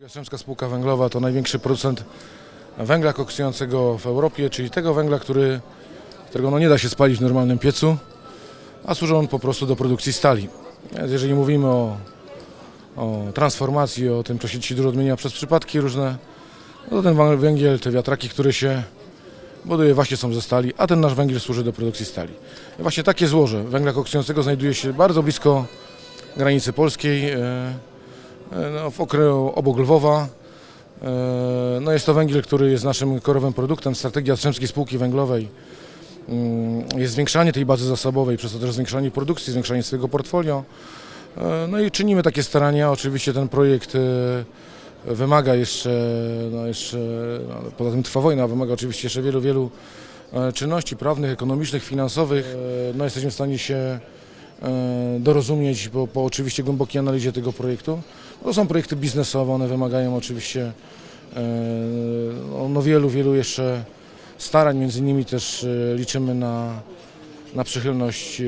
Jastrzębska Spółka Węglowa to największy producent węgla koksującego w Europie, czyli tego węgla, który, którego no nie da się spalić w normalnym piecu, a służy on po prostu do produkcji stali. Więc jeżeli mówimy o, o transformacji, o tym, co się dzisiaj dużo odmienia przez przypadki różne, no to ten węgiel, te wiatraki, które się buduje właśnie są ze stali, a ten nasz węgiel służy do produkcji stali. I właśnie takie złoże węgla koksującego znajduje się bardzo blisko granicy polskiej. E, no, w okręgu obok Lwowa. E, No jest to węgiel, który jest naszym korowym produktem. Strategia Jastrzębskiej Spółki Węglowej mm, jest zwiększanie tej bazy zasobowej, przez to też zwiększanie produkcji, zwiększanie swojego portfolio. E, No i czynimy takie starania. Oczywiście ten projekt wymaga jeszcze, no jeszcze no, poza tym trwa wojna, wymaga oczywiście jeszcze wielu, wielu czynności prawnych, ekonomicznych, finansowych. No jesteśmy w stanie się dorozumieć, bo po oczywiście głębokiej analizie tego projektu. To są projekty biznesowe, one wymagają oczywiście e, no, no wielu, wielu jeszcze starań, między innymi też e, liczymy na, na przychylność e,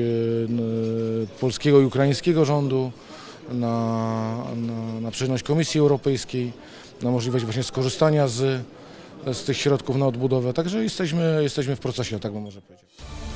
polskiego i ukraińskiego rządu, na, na, na przychylność Komisji Europejskiej, na możliwość właśnie skorzystania z, z tych środków na odbudowę, także jesteśmy, jesteśmy w procesie, tak bym może powiedzieć.